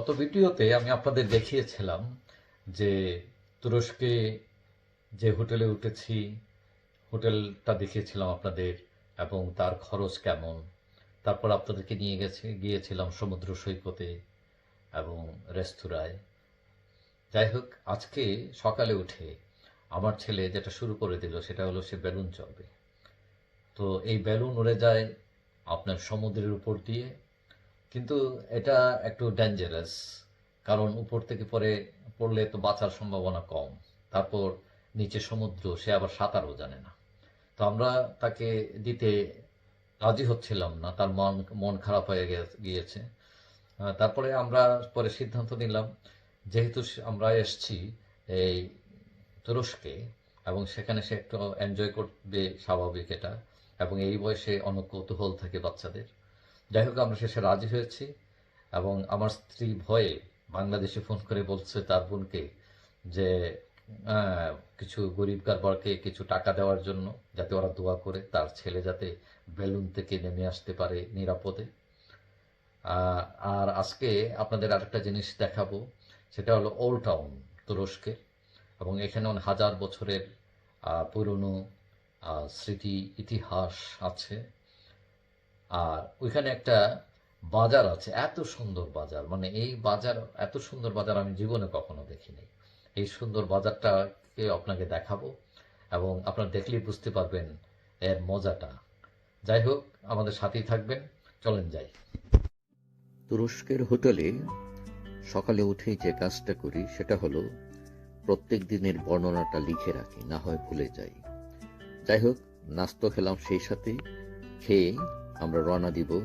গত ভিডিওতে আমি আপনাদের দেখিয়েছিলাম যে তুরস্কে যে হোটেলে উঠেছি, হোটেলটা দেখিয়েছিলাম আপনাদের এবং তার খরচ কেমন। তারপর আপনাদেরকে নিয়ে গেছে, গিয়েছিলাম সমুদ্র সৈকতে এবং রেস্তোরাঁয়। যাই হোক, আজকে সকালে উঠে আমার ছেলে যেটা শুরু করে দিল সেটা হলো সে বেলুন চলবে। তো এই বেলুন উড়ে যায় আপনার সমুদ্রের উপর দিয়ে কিন্তু এটা একটু ডেঞ্জারাস কারণ উপর থেকে পরে পড়লে তো বাঁচার সম্ভাবনা কম। তারপর নিচে সমুদ্র, সে আবার সাঁতারও জানে না। তো আমরা তাকে দিতে রাজি হচ্ছিলাম না, তার মন মন খারাপ হয়ে গিয়েছে। তারপরে আমরা পরে সিদ্ধান্ত নিলাম, যেহেতু আমরা এসছি এই তুরস্কে, এবং সেখানে সে একটু এনজয় করবে, স্বাভাবিক এটা, এবং এই বয়সে অনেক কৌতূহল থাকে বাচ্চাদের। যাই হোক, আমরা শেষে রাজি হয়েছি এবং আমার স্ত্রী ভয়ে বাংলাদেশে ফোন করে বলছে তার বোনকে যে কিছু গরিব কারবারকে কিছু টাকা দেওয়ার জন্য যাতে ওরা দোয়া করে, তার ছেলে যাতে বেলুন থেকে নেমে আসতে পারে নিরাপদে। আর আজকে আপনাদের আরেকটা জিনিস দেখাবো, সেটা হলো ওল্ড টাউন তুরস্কের এবং এখানে হাজার বছরের পুরনো স্মৃতি, ইতিহাস আছে। আর ওইখানে একটা বাজার আছে, এত সুন্দর বাজার। মানে এই বাজার, এত সুন্দর বাজার আমি জীবনে কখনো দেখিনি। এই সুন্দর বাজারটাকে আপনাকে দেখাবো এবং আপনারা দেখলেই বুঝতে পারবেন এর মজাটা। যাই হোক, আমাদের সাথেই থাকবেন। চলেন যাই। তুরস্কের হোটেলে সকালে উঠেই যে কাজটা করি, সেটা হলো প্রত্যেক দিনের বর্ণনাটা লিখে রাখি, না হয় ভুলে যাই। যাই হোক, নাস্তো খেলাম সেই সাথে, খেয়ে আমরা রওনা দিব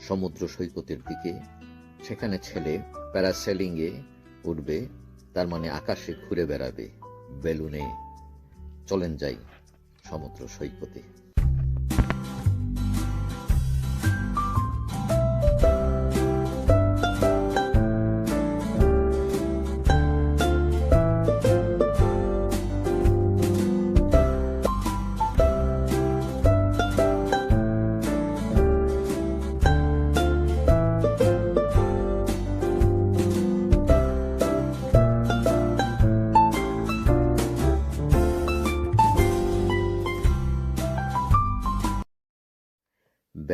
সমুদ্র সৈকতের দিকে। সেখানে ছেলে প্যারাসেলিংয়ে উঠবে তার মানে আকাশে ঘুরে বেড়াবে বেলুনে। চলেন যাই সমুদ্র সৈকতে।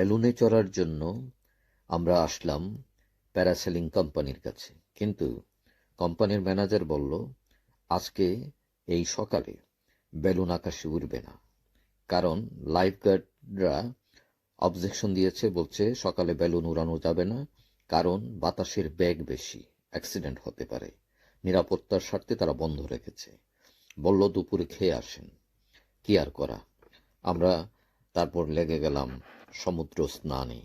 বেলুনে চড়ার জন্য আমরা আসলাম প্যারাসেলিং কোম্পানির কাছে। কিন্তু কোম্পানির ম্যানেজার বলল, আজকে এই সকালে বেলুন আকাশে উড়বে না। কারণ লাইফ গার্ডরা অবজেকশন দিয়েছে, বলছে সকালে বেলুন উড়ানো যাবে না, কারণ বাতাসের ব্যাগ বেশি, অ্যাক্সিডেন্ট হতে পারে। নিরাপত্তার স্বার্থে তারা বন্ধ রেখেছে। বলল, দুপুরে খেয়ে আসেন। কি আর করা? আমরা তারপর লেগে গেলাম সমুদ্র স্নানে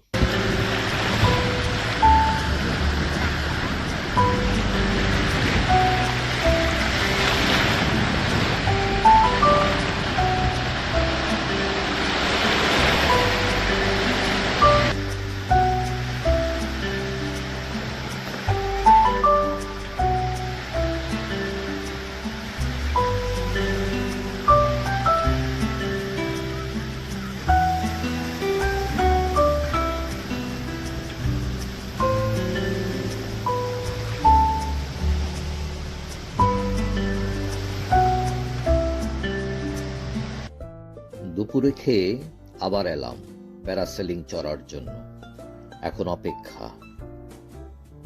দুপুরে খেয়ে আবার এলাম প্যারাসেলিং চড়ার জন্য। এখন অপেক্ষা।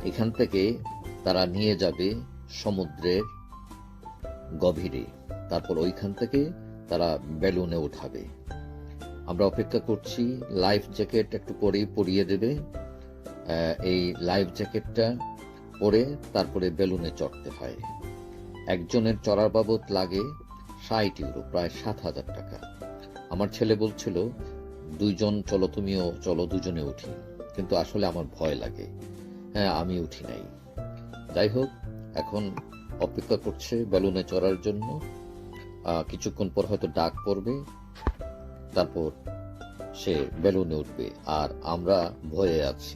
এখান থেকে তারা নিয়ে যাবে সমুদ্রের গভীরে। তারপর ওইখান থেকে তারা বেলুনে উঠাবে। আমরা অপেক্ষা করছি, লাইফ জ্যাকেট একটু পরেই পরিয়ে দেবে। এই লাইফ জ্যাকেটটা পরে তারপরে বেলুনে চড়তে হয়। একজনের চড়ার বাবদ লাগে ষাট ইউরো, প্রায় সাত হাজার টাকা। আমার ছেলে বলছিল, দুইজন চলো তুমিও চলো, দুজনে উঠি। কিন্তু আসলে আমার ভয় লাগে। হ্যাঁ আমি উঠি নাই। যাই হোক, এখন অপেক্ষা করছে বেলুনে চড়ার জন্য। কিছুক্ষণ পর হয়তো ডাক পড়বে, তারপর সে বেলুনে উঠবে, আর আমরা ভয়ে আছি।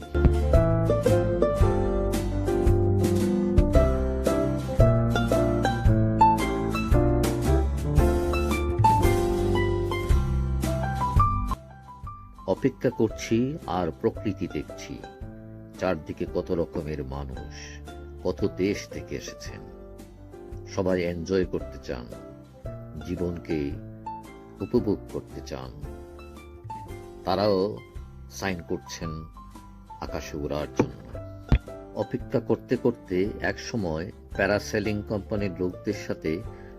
অপেক্ষা করছি আর প্রকৃতি দেখছি চারদিকে কত রকমের মানুষ কত দেশ থেকে এসেছেন সবাই এনজয় করতে চান জীবনকে উপভোগ করতে চান তারাও সাইন করছেন আকাশে উড়ার জন্য অপেক্ষা করতে করতে এক সময় প্যারাসেলিং কোম্পানির লোকদের সাথে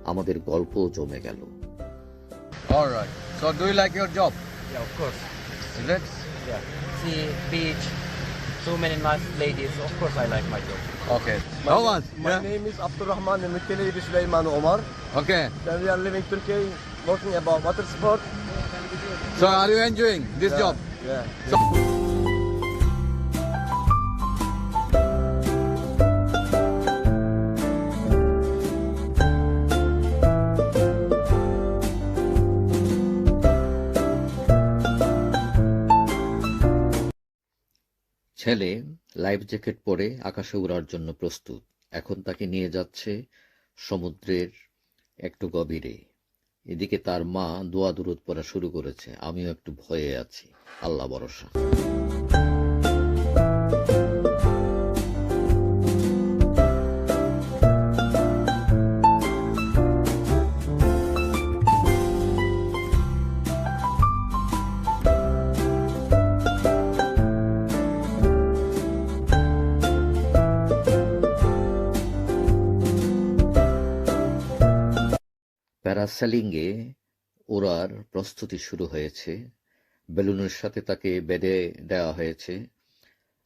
আমাদের গল্প জমে গেল All right. So, do you like your job? Yeah, of course. İt? Yeah. See, beach, so many nice ladies. Of course, I like my job. Okay. My, How name- much? my Yeah. name is Abdurrahman Mitili Süleyman Omar. Okay. Then we are living Turkey, working about water sport. So, are you enjoying this Yeah, job? Yeah. ছেলে life jacket পরে আকাশে উড়ার জন্য প্রস্তুত। এখন তাকে নিয়ে যাচ্ছে সমুদ্রের একটু গভীরে। এদিকে তার মা দোয়া দূরত পড়া শুরু করেছে। আমিও একটু ভয়ে আছি। আল্লাহ ভরসা। প্যারাসেলিংয়ে ওড়ার প্রস্তুতি শুরু হয়েছে। বেলুনের সাথে তাকে বেঁধে দেওয়া হয়েছে।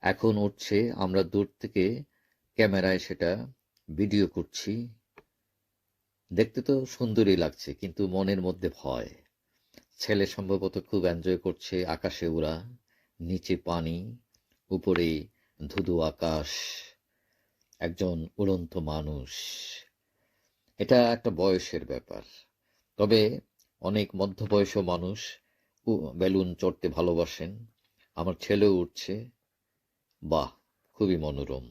এখন উঠছে, আমরা দূর থেকে ক্যামেরায় সেটা ভিডিও করছি। দেখতে তো সুন্দরই লাগছে, কিন্তু মনের মধ্যে ভয়। ছেলে সম্ভবত খুব এনজয় করছে আকাশে ওরা নিচে পানি, উপরে ধুধু আকাশ, একজন উড়ন্ত মানুষ। এটা একটা বয়সের ব্যাপার। তবে অনেক মধ্যবয়স্ক মানুষ বেলুন চড়তে ভালোবাসেন। আমার ছেলেও উঠছে। বাহ, খুবই মনোরম।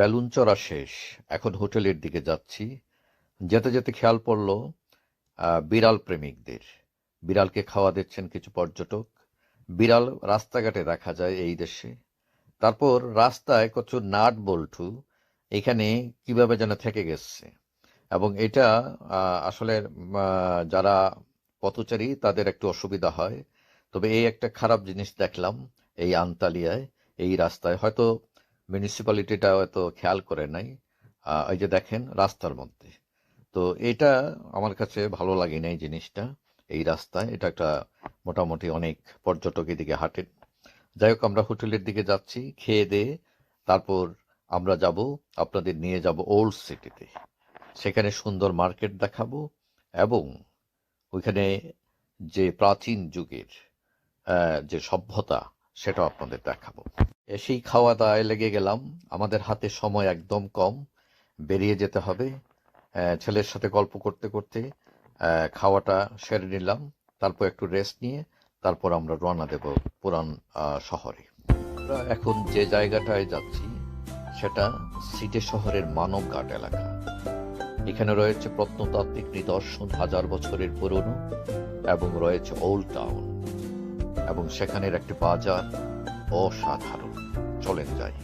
বেলুন চড়া শেষ। এখন হোটেলের দিকে যাচ্ছি। যেতে যেতে খেয়াল পড়ল বিড়াল প্রেমিকদের। বিড়ালকে খাওয়া দিচ্ছেন কিছু পর্যটক। বিড়াল রাস্তাঘাটে দেখা যায় এই দেশে। তারপর রাস্তায় কত নাট বল্টু এখানে কীভাবে যেন থেকে গেছে। এবং এটা আসলে যারা পথচারী তাদের একটু অসুবিধা হয়। তবে এই একটা খারাপ জিনিস দেখলাম এই আন্তালিয়ায়, এই রাস্তায়। হয়তো মিউনিসিপ্যালিটিটা হয়তো খেয়াল করে নাই। এই যে দেখেন রাস্তার মধ্যে। তো এটা আমার কাছে ভালো লাগে না এই জিনিসটা, এই রাস্তায়। এটা একটা মোটামুটি অনেক পর্যটক এদিকে হাঁটেন। যাই হোক, আমরা হোটেলের দিকে যাচ্ছি, খেয়ে দিয়ে তারপর আমরা যাব, আপনাদের নিয়ে যাব ওল্ড সিটিতে সেখানে সুন্দর মার্কেট দেখাবো এবং ওইখানে যে প্রাচীন যুগের যে সভ্যতা সেটাও আপনাদের দেখাবো। এসেই খাওয়া দাওয়ায় লেগে গেলাম। আমাদের হাতে সময় একদম কম। বেরিয়ে যেতে হবে। ছেলের সাথে গল্প করতে করতে খাওয়াটা সেরে নিলাম। তারপর একটু রেস্ট নিয়ে তারপর আমরা রওনা দেব পুরান শহরে। এখন যে জায়গাটায় যাচ্ছি, সেটা সিটে শহরের মানবঘাট এলাকা। এখানে রয়েছে প্রত্নতাত্ত্বিক নিদর্শন হাজার বছরের পুরনো এবং রয়েছে ওল্ড টাউন এবং সেখানের একটি বাজার অসাধারণ। চলেন যাই।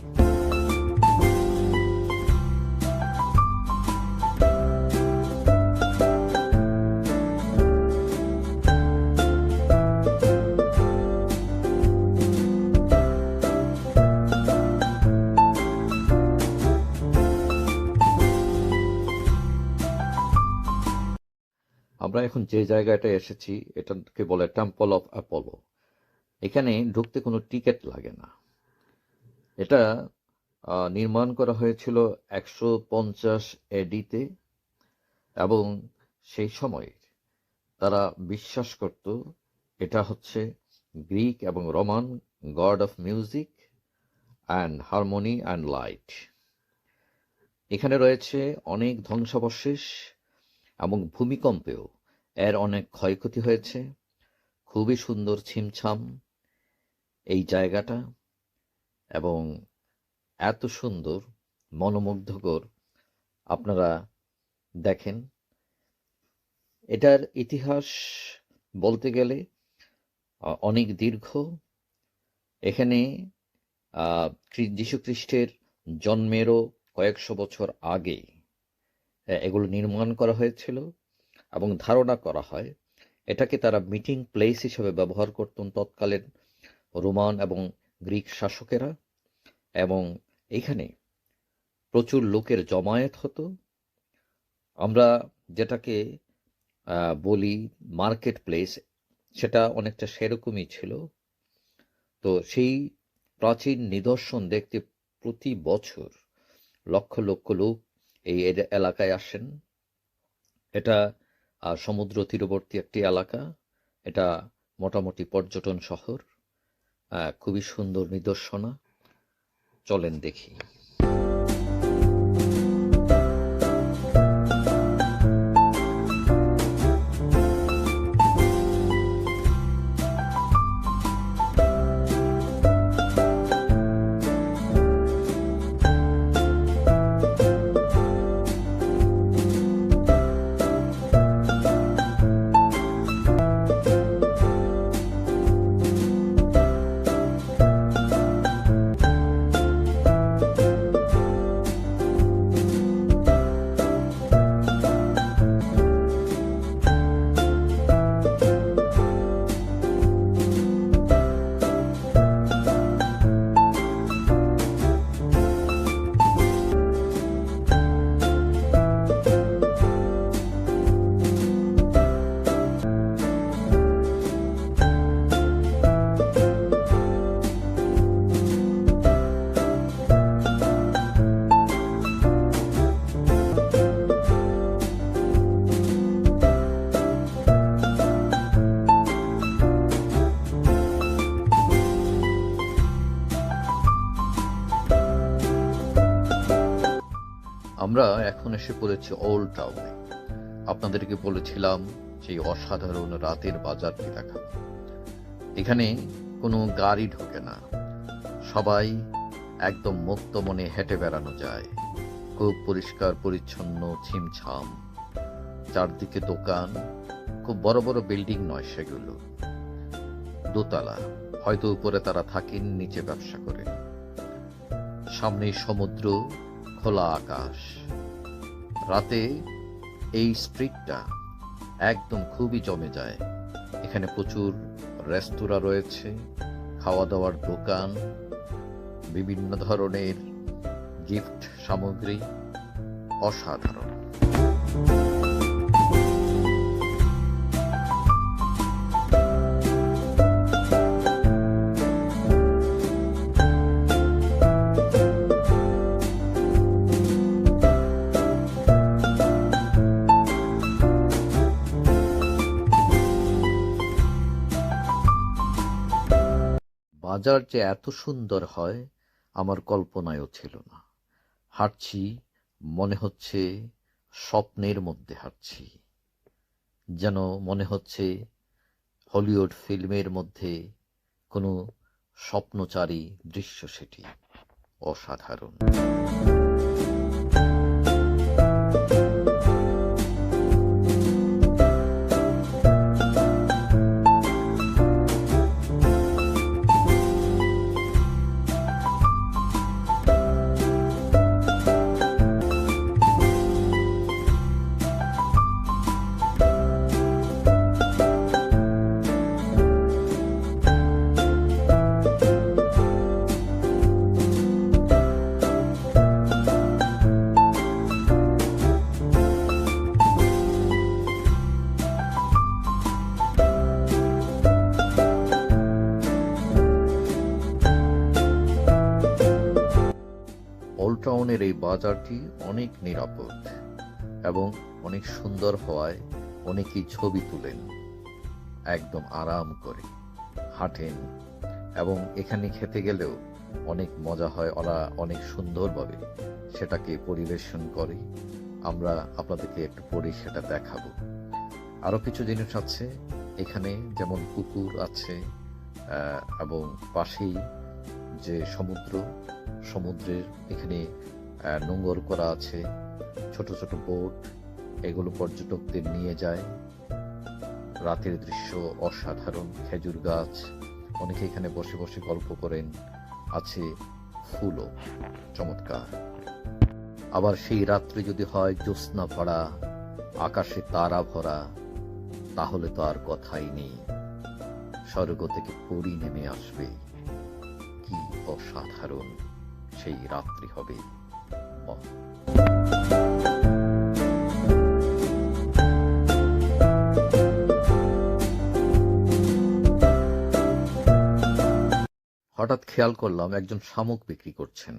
আমরা এখন যে জায়গাটা এসেছি, এটাকে বলে টেম্পল অফ অ্যাপোলো এখানে ঢুকতে কোনো টিকিট লাগে না। এটা নির্মাণ করা হয়েছিল একশো পঞ্চাশ এডিতে এবং সেই সময় তারা বিশ্বাস করত এটা হচ্ছে গ্রিক এবং Roman god of music and harmony and light. এখানে রয়েছে অনেক ধ্বংসাবশেষ এবং ভূমিকম্পেও এর অনেক ক্ষয়ক্ষতি হয়েছে। খুবই সুন্দর ছিমছাম এই জায়গাটা এবং এত সুন্দর, মনোমুগ্ধকর আপনারা দেখেন। এটার ইতিহাস বলতে গেলে অনেক দীর্ঘ। এখানে যীশুখ্রিস্টের জন্মেরও কয়েকশো বছর আগে এগুলো নির্মাণ করা হয়েছিল এবং ধারণা করা হয়। এটাকে তারা মিটিং প্লেস হিসেবে ব্যবহার করতেন তৎকালীন রোমান এবং গ্রিক শাসকেরা এবং এখানে প্রচুর লোকের জমায়েত হতো। আমরা যেটাকে বলি মার্কেট প্লেস সেটা অনেকটা সেরকমই ছিল। তো সেই প্রাচীন নিদর্শন দেখতে প্রতি বছর লক্ষ লক্ষ লোক এই এলাকায় আসেন। এটা সমুদ্র তীরবর্তী একটি এলাকা। এটা মোটামুটি পর্যটন শহর। খুবই সুন্দর নিদর্শনা। চলেন দেখি। এখন এসে পড়েছি ওল্ড টাউনে আপনাদেরকে বলেছিলাম সেই অসাধারণ রাতের বাজারটি দেখা এখানে কোনো গাড়ি ঢোকে না। সবাই একদম মুক্ত মনে হেঁটে বেড়ানো যায়। খুব পরিষ্কার, পরিচ্ছন্ন, ছিমছাম। চারদিকে দোকান, খুব বড় বড় বিল্ডিং নয় সেগুলো। দোতলা, হয়তো উপরে তারা থাকেন, নিচে ব্যবসা করে সামনে সমুদ্র, খোলা আকাশ। রাতে এই স্ট্রিটটা একদম খুবই জমে যায়। এখানে প্রচুর রেস্তোরাঁ রয়েছে খাওয়া দাওয়ার দোকান, বিভিন্ন ধরনের গিফট সামগ্রী, অসাধারণ। বাজার যে এত সুন্দর হয়, আমার কল্পনায়ও ছিল না। হাঁটছি, মনে হচ্ছে স্বপ্নের মধ্যে হাঁটছি। যেন মনে হচ্ছে হলিউড ফিল্মের মধ্যে কোনো স্বপ্নচারী দৃশ্য সেটি অসাধারণ। বাজারটি অনেক নিরাপদ এবং অনেক সুন্দর হওয়ায় অনেকেই ছবি তুলেন, একদম আরাম করে হাঁটেন এবং এখানে খেতে গেলেও অনেক মজা হয়, ওরা অনেক সুন্দরভাবে সেটাকে পরিবেশন করে। আমরা আপনাদেরকে একটু পরে সেটা দেখাবো। আরও কিছু জিনিস আছে, এখানে যেমন পুকুর আছে এবং পাশেই যে সমুদ্র, সমুদ্রের এখানে নোঙর করা আছে, ছোট ছোট বোট, এগুলো পর্যটকদের নিয়ে যায়। রাতের দৃশ্য অসাধারণ, খেজুর গাছ, অনেকে এখানে বসে বসে গল্প করেন, আছে ফুলও, চমৎকার। আবার সেই রাত্রে যদি হয় জ্যোৎস্না ভরা, আকাশে তারা ভরা, তাহলে তো আর কথাই নেই। স্বর্গ থেকে পরি নেমে আসবে। কি অসাধারণ সেই রাত্রি হবে। বাহ। হঠাৎ খেয়াল করলাম একজন শামুক বিক্রি করছেন।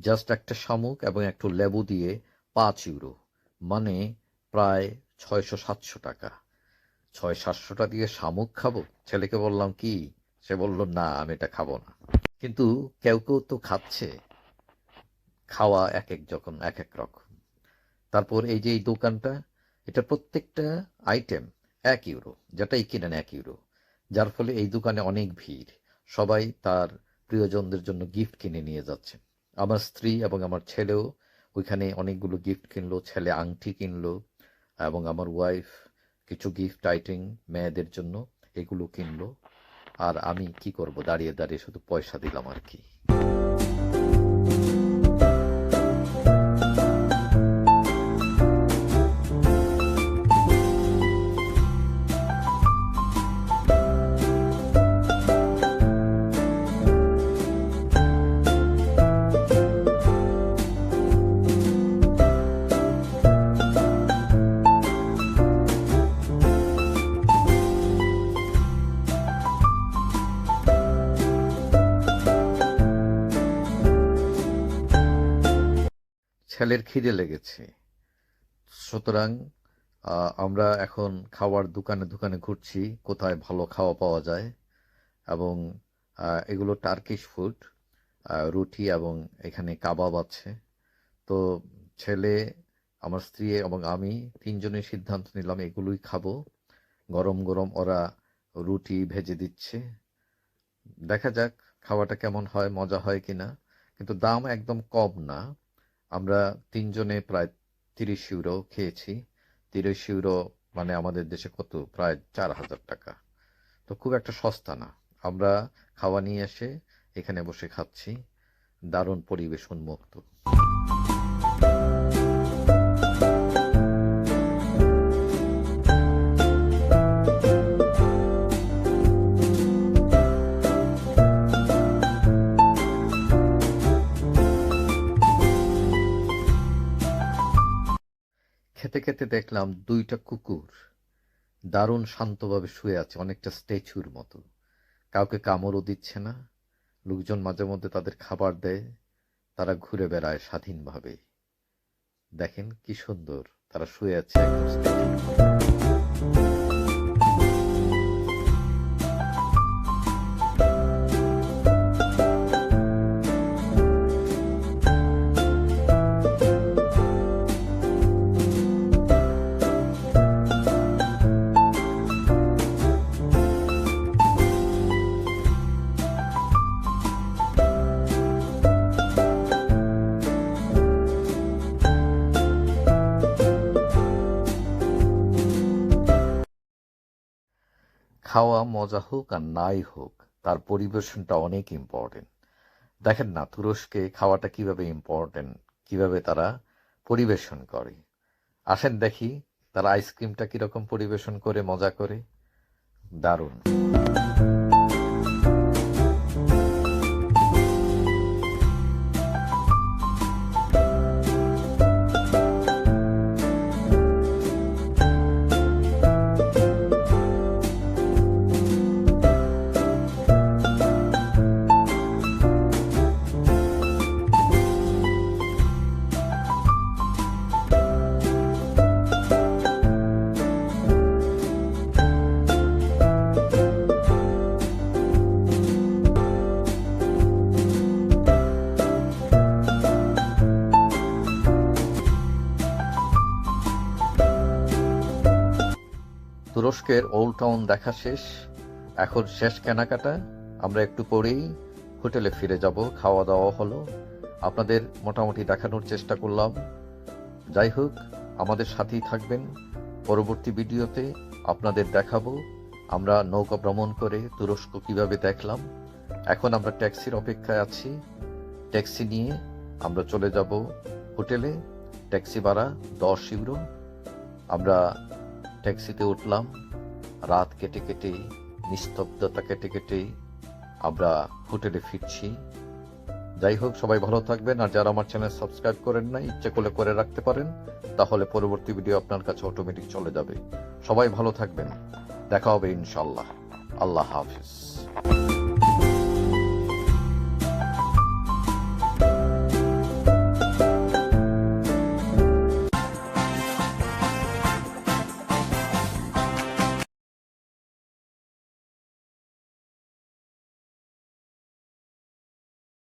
জাস্ট একটা শামুক এবং একটু লেবু দিয়ে পাঁচ ইউরো মানে প্রায় ছয়শো সাতশো টাকা। ছয় সাতশোটা দিয়ে শামুক খাব? ছেলেকে বললাম, কি? সে বলল, না, আমি এটা খাব না। কিন্তু কেউ কেউ তো খাচ্ছে। খাওয়া এক এক যখন এক এক রকম। তারপর এই যে এই দোকানটা এটা প্রত্যেকটা আইটেম এক ইউরো যেটাই কিনেন এক ইউরো যার ফলে এই দোকানে অনেক ভিড়। সবাই তার প্রিয়জনদের জন্য গিফট কিনে নিয়ে যাচ্ছে। আমার স্ত্রী এবং আমার ছেলেও ওইখানে অনেকগুলো গিফট কিনলো, ছেলে আংটি কিনলো এবং আমার ওয়াইফ কিছু গিফট আইটেম মেয়েদের জন্য এগুলো কিনলো। আর আমি কি করব? দাঁড়িয়ে দাঁড়িয়ে শুধু পয়সা দিলাম আর কি। ছেলের খিদে লেগেছে। সুতরাং আমরা এখন খাওয়ার দোকানে দোকানে ঘুরছি, কোথায় ভালো খাওয়া পাওয়া যায়। এবং এগুলো টার্কিশ ফুড রুটি এবং এখানে কাবাব আছে। তো ছেলে, আমার স্ত্রী এবং আমি তিনজনের সিদ্ধান্ত নিলাম, এগুলোই খাব। গরম গরম ওরা রুটি ভেজে দিচ্ছে। দেখা যাক, খাওয়াটা কেমন হয়, মজা হয় কিনা। কিন্তু দাম একদম কম না। আমরা তিনজনে প্রায় তিরিশ ইউরো খেয়েছি। তিরিশ ইউরো মানে আমাদের দেশে কত? প্রায় চার হাজার টাকা। তো খুব একটা সস্তা না। আমরা খাওয়া নিয়ে এসে এখানে বসে খাচ্ছি। দারুণ পরিবেশ উন্মুক্ত। খেতে দেখলাম দুইটা কুকুর দারুণ শান্তভাবে শুয়ে আছে, অনেকটা স্ট্যাচুর মতো কাউকে কামড়ও দিচ্ছে না, লোকজন মাঝে মধ্যে তাদের খাবার দেয়, তারা ঘুরে বেড়ায় স্বাধীনভাবে দেখেন কি সুন্দর, তারা শুয়ে আছে একদম। খাওয়া, মজা হোক আর নাই হোক, তার পরিবেশনটা অনেক ইম্পর্টেন্ট দেখেন না, তুরস্কে খাওয়াটা কীভাবে ইম্পর্টেন্ট কীভাবে তারা পরিবেশন করে। আসেন দেখি, তারা আইসক্রিমটা কীরকম পরিবেশন করে, মজা করে? দারুণ। তুরস্কের ওল্ড টাউন দেখা শেষ। এখন শেষ কেনাকাটা। আমরা একটু পরেই হোটেলে ফিরে যাব। খাওয়া দাওয়া হলো। আপনাদের মোটামুটি দেখানোর চেষ্টা করলাম। যাই হোক, আমাদের সাথেই থাকবেন। পরবর্তী ভিডিওতে আপনাদের দেখাবো। আমরা নৌকা ভ্রমণ করে তুরস্ক কীভাবে দেখলাম। এখন আমরা ট্যাক্সির অপেক্ষায় আছি। ট্যাক্সি নিয়ে আমরা চলে যাব হোটেলে। ট্যাক্সি ভাড়া দশ ইউরো। আমরা ট্যাক্সিতে উঠলাম। রাত কেটে কেটে নিস্তব্ধতা কেটে কেটে আমরা হোটেলে ফিরছি। যাই হোক, সবাই ভালো থাকবেন। আর যারা আমার চ্যানেল সাবস্ক্রাইব করেন না ইচ্ছে করলে করে রাখতে পারেন। তাহলে পরবর্তী ভিডিও আপনার কাছে অটোমেটিক চলে যাবে। সবাই ভালো থাকবেন। দেখা হবে ইনশাল্লাহ আল্লাহ হাফিজ।